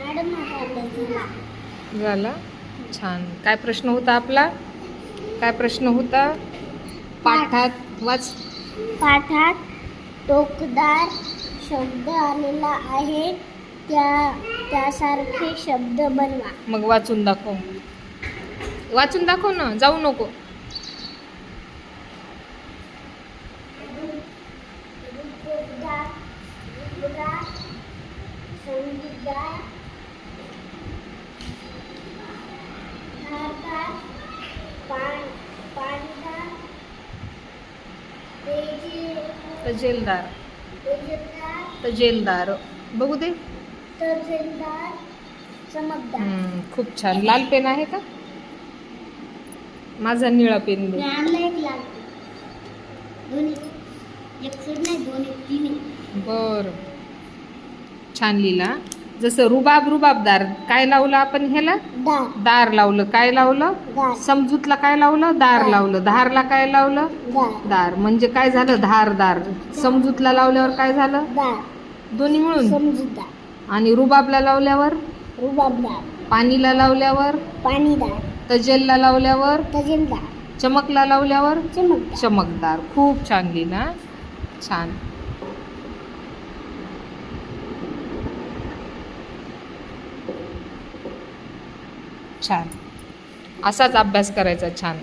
Madam झाला. छान. काय प्रश्न होता आपला? काय प्रश्न होता? पाठात वाच. पाठात टोकदार शब्द आलेला आहे. त्या त्यासारखे शब्द बनवा. मग वाचून दाखव. वाचून दाखव ना. जाऊ नको. टोकदार टोकदार, संगीतदार धारदार पान पाणीदार तेजे तजेलदार। तजेलदार। बघू दे. तहसीलदार चमकदार. हम्म, खूप छान. लाल पेन आहे का? माझा निळा पेन दे. मी आणला एक लाल दोन्ही. एक सेट नाही दोन एक तिन्ही. बर. छान लिहिला. जसं रुबाब रुबाबदार काय लावलं आपण ह्याला? दार. दार लावलं. काय लावलं? दार. समजूतला काय लावलं? दार लावलं. धारला काय लावलं? दार. दार. म्हणजे काय झालं? धार दार. समजूतला लावल्यावर काय झालं? दार. दोन्ही मिळून? समजूतदार आणि रुबाबला लावल्यावर? रुबाबदार पाणीला लावल्यावर? पाणीदार तजेलला लावल्यावर? तहसीलदार चमकला लावल्यावर? चमकदार चमकदार. खूप छान लिहिला छान. छान. असाच अभ्यास करायचा छान.